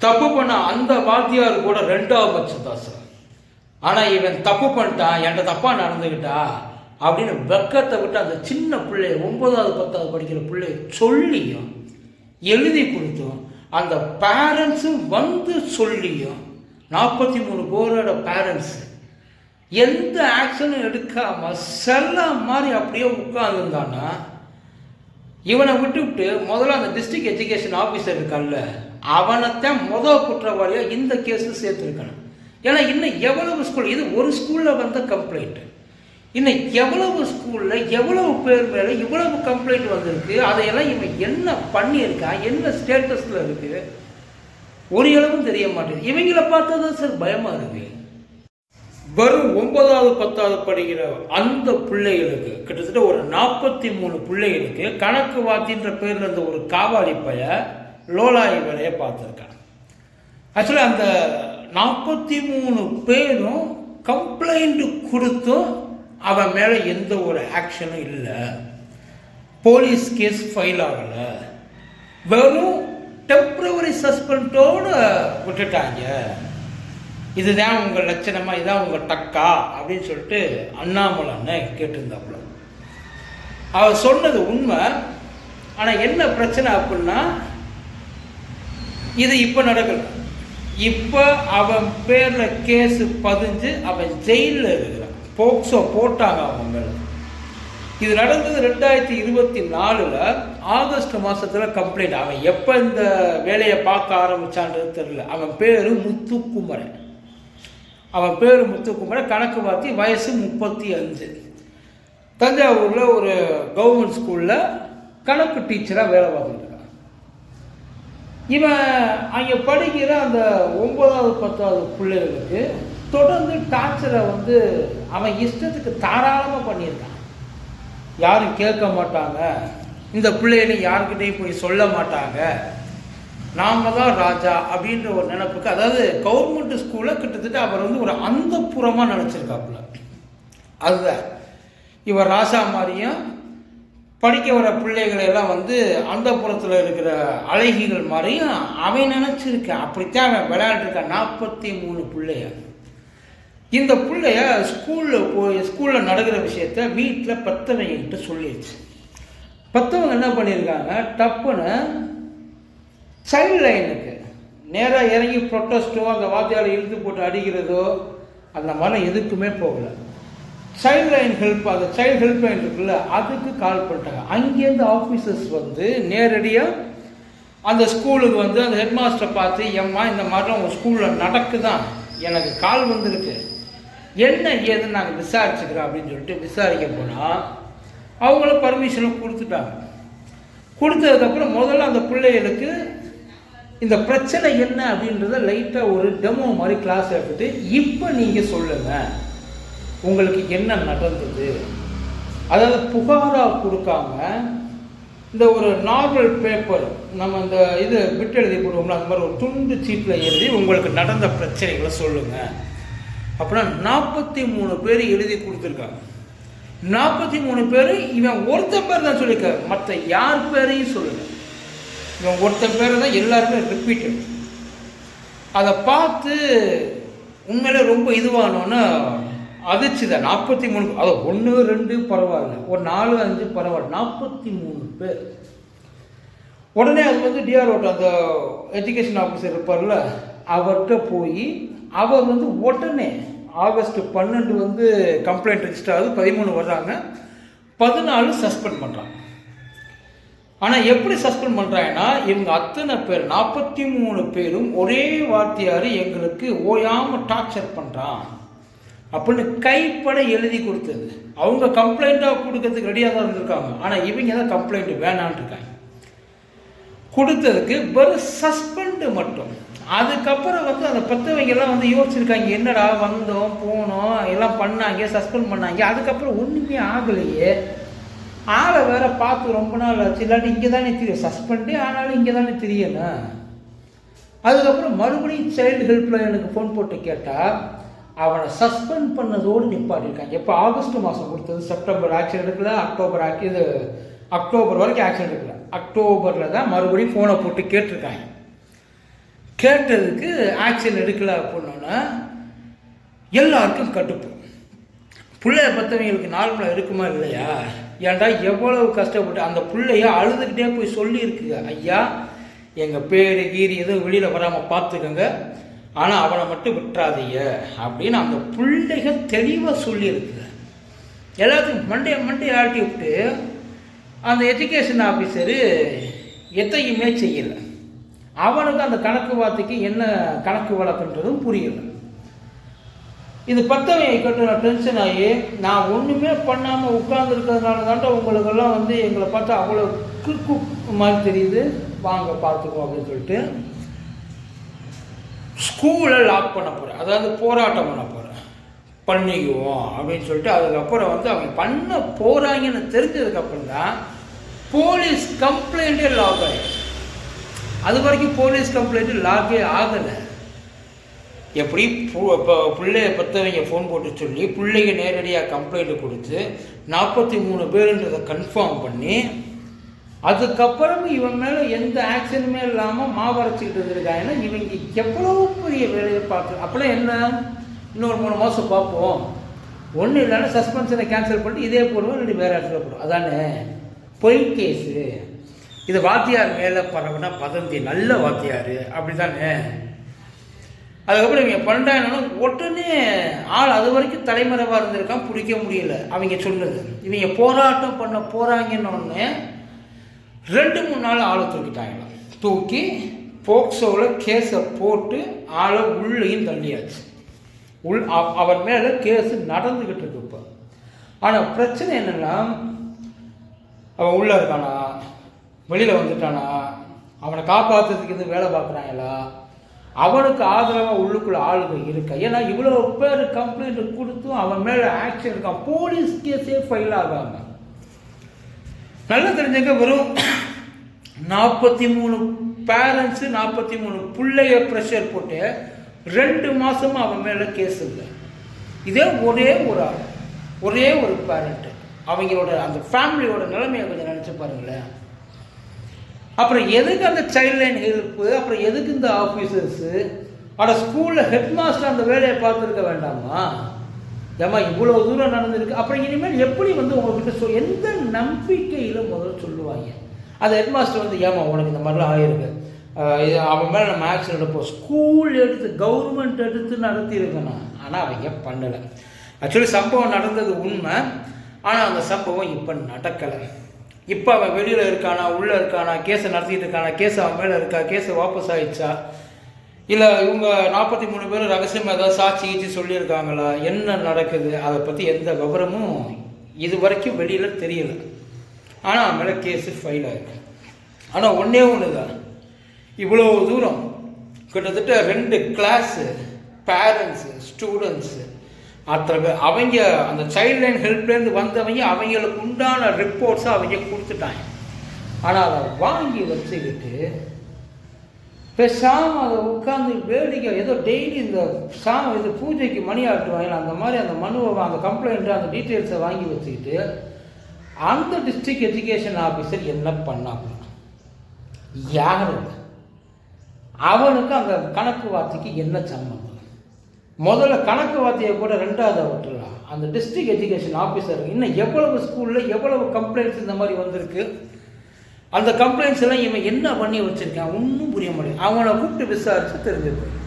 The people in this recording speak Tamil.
தப்பு பண்ண அந்த வாத்தியார் கூட ரெண்டாவது பட்சம் தான் சார். ஆனால் இவன் தப்பு பண்ணிட்டான் என்கிட்ட தப்பாக நடந்துக்கிட்டா அப்படின்னு வெக்கத்தை விட்டு அந்த சின்ன பிள்ளை ஒன்பதாவது பத்தாவது படிக்கிற பிள்ளை சொல்லியும் எழுதி கொடுத்தும் அந்த பேரண்ட்ஸும் வந்து சொல்லியும் நாற்பத்தி மூணு பேரோட பேரண்ட்ஸு எந்த ஆக்ஷனும் எடுக்காமல் செல்ல மாதிரி அப்படியே உட்காந்துருந்தான்னா இவனை விட்டுவிட்டு முதல்ல அந்த டிஸ்ட்ரிக்ட் எஜுகேஷன் ஆஃபீஸர் இருக்கல்ல அவனைத்தான் மொதல் குற்றவாளியாக இந்த கேஸில் சேர்த்துருக்கணும். ஏன்னா இன்னும் எவ்வளவு ஸ்கூல் இது ஒரு ஸ்கூலில் வந்த கம்ப்ளைண்ட்டு இன்னும் எவ்வளவு ஸ்கூலில் எவ்வளவு பேர் மேலே இவ்வளவு கம்ப்ளைண்ட் வந்திருக்கு? அதையெல்லாம் இவன் என்ன பண்ணியிருக்கான் என்ன ஸ்டேட்டஸில் இருக்குது ஒரு அளவும் தெரிய மாட்டேங்குது. இவங்கள பார்த்தா தான் சார் பயமாக இருக்குது வெறும் ஒன்பதாவது பத்தாவது படிக்கிற அந்த பிள்ளைகளுக்கு கிட்டத்தட்ட ஒரு நாற்பத்தி மூணு பிள்ளைகளுக்கு கணக்கு வாத்தின்ற பேரில் இருந்த ஒரு காவாலி பையன் லோலா வேலையை பார்த்துருக்கான் ஆக்சுவலி அந்த நாற்பத்தி மூணு பேரும் கம்ப்ளைண்ட் கொடுத்தும் அவன் மேலே எந்த ஒரு ஆக்ஷனும் இல்லை. போலீஸ் கேஸ் ஃபைல் ஆகலை. வெறும் டெம்ப்ரவரி சஸ்பெண்டோடு விட்டுட்டாங்க. இதுதான் உங்கள் லட்சணமா இதான் உங்கள் டக்கா அப்படின்னு சொல்லிட்டு அண்ணாமலை அண்ணன் கேட்டிருந்தாப்புல. அவர் சொன்னது உண்மை. ஆனால் என்ன பிரச்சனை அப்படின்னா இது இப்போ நடக்கல இப்போ அவன் பேரில் கேஸு பதிஞ்சு அவன் ஜெயிலில் இருக்கிறான். போக்சோ போட்டாங்க அவன் மேலே. இது நடந்தது ரெண்டாயிரத்தி இருபத்தி நாலில் ஆகஸ்ட் மாதத்தில் கம்ப்ளைண்ட் அவன் எப்போ இந்த வேலையை பார்க்க ஆரம்பிச்சான்றது தெரியல. அவன் பேர் முத்துக்குமரன். அவன் பேர் முத்துக்குமரன் கணக்கு பார்த்தி வயசு முப்பத்தி அஞ்சு. தஞ்சாவூரில் ஒரு கவர்மெண்ட் ஸ்கூலில் கணக்கு டீச்சராக வேலை பார்த்துட்டு இவன் அங்கே படிக்கிற அந்த ஒன்பதாவது பத்தாவது பிள்ளைகளுக்கு தொடர்ந்து டார்ச்சரை வந்து அவன் இஷ்டத்துக்கு தாராளமாக பண்ணியிருக்கான். யாரும் கேட்க மாட்டாங்க. இந்த பிள்ளைகளையும் யாருக்கிட்டையும் போய் சொல்ல மாட்டாங்க. நாம தான் ராஜா அப்படின்ற ஒரு நினப்புக்கு அதாவது கவர்மெண்ட் ஸ்கூலில் கிட்டத்தட்ட அவர் வந்து ஒரு அந்த புறமாக நினச்சிருக்காப்புல. அதுதான். இவர் ராசா மாதிரியும் படிக்க வர பிள்ளைகளெல்லாம் வந்து அந்த புறத்தில் இருக்கிற அழகிகள் மாதிரியும் அவன் நினச்சிருக்கான். அப்படித்தான் அவன் விளையாண்டுருக்கான் நாற்பத்தி மூணு பிள்ளைய. இந்த பிள்ளைய ஸ்கூலில் போய் ஸ்கூலில் நடக்கிற விஷயத்த வீட்டில் பத்தவங்கிட்ட சொல்லிடுச்சு. பத்தவங்க என்ன பண்ணியிருக்காங்க? டப்புன்னு சைல்டு லைனுக்கு நேராக இறங்கி ப்ரொட்டஸ்ட்டோ அந்த வாத்தியாரை இழுத்து போட்டு அடிக்கிறதோ அந்த மாதிரி எதுக்குமே போகலை. சைல்டு லைன் ஹெல்ப் அந்த சைல்டு ஹெல்ப் லைன் இருக்குல்ல அதுக்கு கால் பண்ணிட்டாங்க. அங்கேருந்து ஆஃபீஸர்ஸ் வந்து நேரடியாக அந்த ஸ்கூலுக்கு வந்து அந்த ஹெட் மாஸ்டரை பார்த்து எம்மா இந்த மாதிரிலாம் உங்கள் ஸ்கூலில் நடக்குதான் எனக்கு கால் வந்திருக்கு. என்ன ஏதுன்னு நாங்கள் விசாரிச்சுக்கிறோம் அப்படின்னு சொல்லிட்டு விசாரிக்க போனால் அவங்களும் பர்மிஷனும் கொடுத்துட்டாங்க. கொடுத்ததுக்கப்புறம் முதல்ல அந்த பிள்ளைகளுக்கு இந்த பிரச்சனை என்ன அப்படின்றத லைட்டாக ஒரு டெமோ மாதிரி கிளாஸ் எடுத்துட்டு இப்போ நீங்கள் சொல்லுங்கள் உங்களுக்கு என்ன நடந்தது? அதாவது புகாராக கொடுக்காம இந்த ஒரு நார்மல் பேப்பர் நம்ம இந்த இது பிட் எழுதி போடுவோம்ல அந்த மாதிரி ஒரு துண்டு சீட்டில் எழுதி உங்களுக்கு நடந்த பிரச்சனைகளை சொல்லுங்கள் அப்படின்னா நாற்பத்தி மூணு பேர் எழுதி கொடுத்துருக்காங்க. நாற்பத்தி மூணு பேர் இவன் ஒருத்தன் பேர் தான் சொல்லியிருக்க மற்ற யார் பேரையும் சொல்லுங்க. இவன் ஒருத்தன் பேரை தான் எல்லாருமே ரிப்பீட்டட் அதை பார்த்து உண்மையிலே ரொம்ப இதுவானோன்னா அதிர்ச்சிதான் நாற்பத்தி மூணு அது ஒன்று ரெண்டு பரவாயில்ல. ஒரு நாலு அஞ்சு பரவாயில்ல. நாற்பத்தி மூணு பேர். உடனே அது வந்து டிஆர்ஓட்ட அந்த எஜுகேஷன் ஆஃபீஸர் இருப்பார்ல அவர்கிட்ட போய் அவர் வந்து உடனே ஆகஸ்ட் பன்னெண்டு வந்து கம்ப்ளைண்ட் ரெஜிஸ்டர் ஆகுது. பதிமூணு வர்றாங்க. பதினாலு சஸ்பெண்ட் பண்ணுறாங்க ஆனால் எப்படி சஸ்பெண்ட் பண்ணுறாங்கன்னா இவங்க அத்தனை பேர் நாற்பத்தி மூணு பேரும் ஒரே வாத்தியார் எங்களுக்கு ஓயாமல் டார்ச்சர் பண்ணுறான் அப்படின்னு கைப்பட எழுதி கொடுத்தது. அவங்க கம்ப்ளைண்ட்டாக கொடுக்கறதுக்கு ரெடியாக தான் இருந்திருக்காங்க. ஆனால் இவங்க தான் கம்ப்ளைண்ட் வேணான்னு இருக்காங்க. கொடுத்ததுக்கு வெறும் சஸ்பெண்டு மட்டும். அதுக்கப்புறம் வந்து அந்த பத்தவங்கெல்லாம் வந்து யோசிச்சிருக்காங்க என்னடா வந்தோம் போனோம் எல்லாம் பண்ணாங்க சஸ்பெண்ட் பண்ணாங்க. அதுக்கப்புறம் ஒன்றுமே ஆகலையே. ஆளை வேற பார்த்து ரொம்ப நாள் ஆச்சு. இல்லாட்டி இங்கே தானே தெரியும் சஸ்பெண்டே ஆனாலும் இங்கே தானே தெரியணும் அதுக்கப்புறம் மறுபடியும் சைல்டு ஹெல்ப்லைனுக்கு ஃபோன் போட்டு கேட்டால் அவனை சஸ்பெண்ட் பண்ணதோடு நிப்பாட்டிருக்காங்க எப்போ ஆகஸ்ட் மாதம் கொடுத்தது செப்டம்பர் ஆக்ஷன் எடுக்கல அக்டோபர் ஆக்கி இது அக்டோபர் வரைக்கும் ஆக்ஷன் எடுக்கல. அக்டோபரில் தான் மறுபடியும் ஃபோனை போட்டு கேட்டிருக்காங்க. கேட்டதுக்கு ஆக்ஷன் எடுக்கல அப்படின்னா எல்லாருக்கும் கட்டுப்பு பிள்ளைய பற்றவங்களுக்கு நார்மலாக இருக்குமா இல்லையா? ஏன்டா எவ்வளவு கஷ்டப்பட்டு அந்த பிள்ளைய அழுதுகிட்டே போய் சொல்லியிருக்குங்க. ஐயா எங்கள் பேர் கீரி எதுவும் வெளியில் வராமல் பார்த்துக்கோங்க. ஆனால் அவனை மட்டும் விட்டுறாதீங்க அப்படின்னு அந்த பிள்ளைகள் தெளிவாக சொல்லியிருக்குங்க எல்லாத்துக்கும் மண்டையை மண்டையை ஆட்டி விட்டு அந்த எஜுகேஷன் ஆஃபீஸரு எத்தையுமே செய்யலை. அவனுக்கு அந்த கணக்கு வார்த்தைக்கு என்ன கணக்கு வழக்குன்றதும் புரியலை. இது பத்தவையை கட்டு நான் டென்ஷன் ஆகி நான் ஒன்றுமே பண்ணாமல் உட்கார்ந்துருக்கிறதுனால தாண்டா உங்களுக்கெல்லாம் வந்து எங்களை பார்த்தா அவ்வளோ கிற்கு மாதிரி தெரியுது. வாங்க பார்த்துக்கோ அப்படின்னு சொல்லிட்டு ஸ்கூலை லாக் பண்ண போகிறேன் அதாவது போராட்டம் பண்ண போகிறேன் பண்ணிக்குவோம் அப்படின்னு சொல்லிட்டு அதுக்கப்புறம் வந்து அவங்க பண்ண போகிறாங்கன்னு தெரிஞ்சதுக்கப்புறம் தான் போலீஸ் கம்ப்ளைண்ட்டே லாக் ஆகிடும் அது வரைக்கும் போலீஸ் கம்ப்ளைண்ட்டு லாக்கே ஆகலை. எப்படி இப்போ பிள்ளைய பற்றவங்க ஃபோன் போட்டு சொல்லி பிள்ளைங்க நேரடியாக கம்ப்ளைண்ட் கொடுத்து நாற்பத்தி மூணு பேருன்றதை கன்ஃபார்ம் பண்ணி அதுக்கப்புறம் இவன் மேலே எந்த ஆக்ஷனுமே இல்லாமல் மாவரைச்சிக்கிட்டு இருந்திருக்காங்கன்னா இவங்க எவ்வளோ பெரிய வேலையை பார்த்து அப்போலாம் என்ன? இன்னொரு மூணு மாதம் பார்ப்போம். ஒன்றும் இல்லைன்னா சஸ்பென்ஷனை கேன்சல் பண்ணிட்டு இதே போடுவோம் இல்லாட்டி வேறு இடத்துல போடுவோம். அதானே? பொய் கேஸு இது வாத்தியார் மேலே பரவுனா பதந்தி நல்ல வாத்தியார். அப்படி தானே அதுக்கப்புறம் இவங்க பண்ணிட்டாங்கன்னா உடனே ஆள் அது வரைக்கும் தலைமறைவாக இருந்திருக்கான் பிடிக்க முடியல. அவங்க சொன்னது. இவங்க போராட்டம் பண்ண போகிறாங்கன்னு ரெண்டு மூணு நாள் ஆளை தூக்கிட்டாங்களாம் தூக்கி போக்சோவில் கேஸை போட்டு ஆளை உள்ளேயும் தள்ளியாச்சு. உள் அவர் மேலே கேஸு நடந்துக்கிட்டு இருக்கு இப்போ. ஆனால் பிரச்சனை என்னென்னா அவன் உள்ளே இருக்கானா? வெளியில் வந்துட்டானா? அவனை காப்பாற்றுறதுக்கு எதுவும் வேலை பார்க்குறாங்களா? அவனுக்கு ஆதரவாக உள்ளுக்குள்ள ஆளுங்க இருக்கா? ஏன்னா இவ்வளோ பேர் கம்ப்ளைண்ட் கொடுத்தும் அவன் மேலே ஆக்ஷன் இருக்கான் போலீஸ் கேஸே ஃபைல் ஆகாம. நல்லா தெரிஞ்சங்க வெறும் நாற்பத்தி மூணு பேரண்ட்ஸு நாற்பத்தி மூணு பிள்ளைய ப்ரெஷர் போட்டு ரெண்டு மாதமும் அவன் மேலே கேஸ் இல்லை. இதே ஒரே ஒரு ஆள் ஒரே ஒரு பேரண்ட்டு அவங்களோட அந்த ஃபேமிலியோட நிலைமையை கொஞ்சம் நினச்சி பாருங்களேன். அப்புறம் எதுக்கு அந்த சைல்ட் லைன் ஹெல்ப்பு அப்புறம் எதுக்கு இந்த ஆஃபீஸர்ஸு அட ஸ்கூலில் ஹெட் மாஸ்டர் அந்த வேலையை பார்த்துருக்க வேண்டாமா? ஏமா இவ்வளோ தூரம் நடந்திருக்கு. அப்புறம் இனிமேல் எப்படி வந்து உங்கள்கிட்ட சொல் எந்த நம்பிக்கையில் முதல்ல சொல்லுவாங்க? அந்த ஹெட் மாஸ்டர் வந்து ஏமா உனக்கு இந்த மாதிரிலாம் ஆகிருக்கு இது அவன் மேலே நம்ம ஆக்ஷன் எடுப்போம். ஸ்கூல் எடுத்து கவர்மெண்ட் எடுத்து நடத்தியிருக்கணும் ஆனால் அவங்க பண்ணலை. ஆக்சுவலி சம்பவம் நடந்தது உண்மை. ஆனால் அந்த சம்பவம் இப்போ நடக்கலை. இப்போ அவன் வெளியில் இருக்கானா உள்ளே இருக்கானா கேஸை நடத்திட்டு இருக்கானா கேஸ் அவன் மேலே இருக்கா கேஸை வாபஸ் ஆயிடுச்சா? இல்லை இவங்க நாற்பத்தி மூணு பேர் ரகசியமாக ஏதாவது சாட்சி கீச்சி சொல்லியிருக்காங்களா? என்ன நடக்குது? அதை பற்றி எந்த விவரமும் இது வரைக்கும் வெளியில் தெரியலை. ஆனால் அவன் மேலே கேஸு ஃபைல் ஆகிருக்கு ஆனால் ஒன்றே ஒன்று தான் இவ்வளோ தூரம். கிட்டத்தட்ட ரெண்டு கிளாஸு பேரண்ட்ஸு ஸ்டூடெண்ட்ஸு அத்தனை அவங்க அந்த சைல்ட் லைன் ஹெல்ப்லேருந்து வந்தவங்க அவங்களுக்கு உண்டான ரிப்போர்ட்ஸை அவங்க கொடுத்துட்டாங்க. ஆனால் அதை வாங்கி வச்சுக்கிட்டு பேசாமல் அதை உட்காந்து வேடிக்கை ஏதோ டெய்லி இந்த சா இது பூஜைக்கு மணி ஆட்டுவாங்க அந்த மாதிரி அந்த மனுவை அந்த கம்ப்ளைண்ட்டு அந்த டீட்டெயில்ஸை வாங்கி வச்சுக்கிட்டு அந்த டிஸ்ட்ரிக்ட் எஜுகேஷன் ஆஃபீஸர் என்ன பண்ணாங்க யார் அவனுக்கு அந்த கணக்கு வார்த்தைக்கு என்ன சம்மந்தம்? முதல்ல கணக்கு வாத்தியை கூட ரெண்டாவது விட்டுலாம் அந்த டிஸ்ட்ரிக்ட் எஜுகேஷன் ஆஃபீஸர் இன்னும் எவ்வளவு ஸ்கூலில் எவ்வளவு கம்ப்ளைண்ட்ஸ் இந்த மாதிரி வந்திருக்கு? அந்த கம்ப்ளைண்ட்ஸ் எல்லாம் இவன் என்ன பண்ணி வச்சுருக்கான்? ஒன்றும் புரிய முடியும் அவனை கூப்பிட்டு விசாரித்து தெரிஞ்சுக்கணும்.